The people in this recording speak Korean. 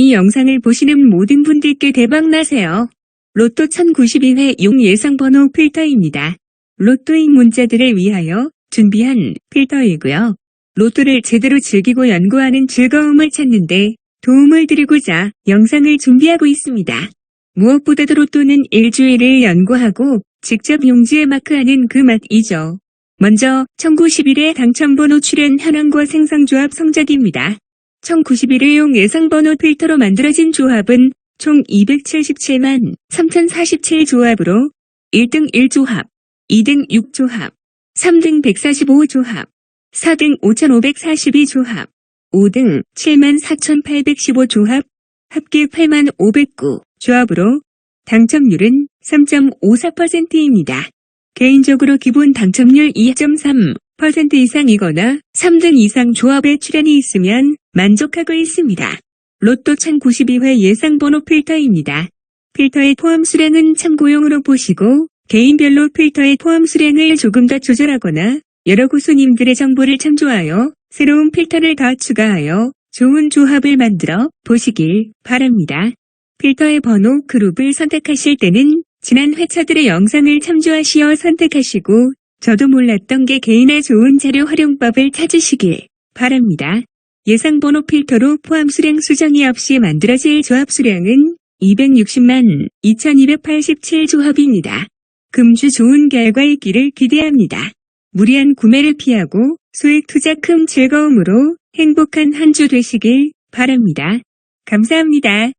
이 영상을 보시는 모든 분들께 대박나세요. 로또 1092회 용 예상번호 필터입니다. 로또인 문자들을 위하여 준비한 필터이고요. 로또를 제대로 즐기고 연구하는 즐거움을 찾는데 도움을 드리고자 영상을 준비하고 있습니다. 무엇보다도 로또는 일주일을 연구하고 직접 용지에 마크하는 그 맛이죠. 먼저 1091의 당첨번호 출현 현황과 생성조합 성적입니다. 1091의 용 예상번호 필터로 만들어진 조합은 총 277만 3047 조합으로 1등 1조합, 2등 6조합, 3등 145조합, 4등 5542조합, 5등 7만 4815조합, 합계 8만 509 조합으로 당첨률은 3.54%입니다. 개인적으로 기본 당첨률 2.3% 이상이거나 3등 이상 조합에 출연이 있으면 만족하고 있습니다. 로또 1092회 예상번호 필터입니다. 필터의 포함 수량은 참고용으로 보시고 개인별로 필터의 포함 수량을 조금 더 조절하거나 여러 고수님들의 정보를 참조하여 새로운 필터를 더 추가하여 좋은 조합을 만들어 보시길 바랍니다. 필터의 번호 그룹을 선택하실 때는 지난 회차들의 영상을 참조하시어 선택하시고 저도 몰랐던 게 개인의 좋은 자료 활용법을 찾으시길 바랍니다. 예상 번호 필터로 포함 수량 수정이 없이 만들어질 조합 수량은 260만 2287 조합입니다. 금주 좋은 결과 있기를 기대합니다. 무리한 구매를 피하고 소액 투자 큰 즐거움으로 행복한 한 주 되시길 바랍니다. 감사합니다.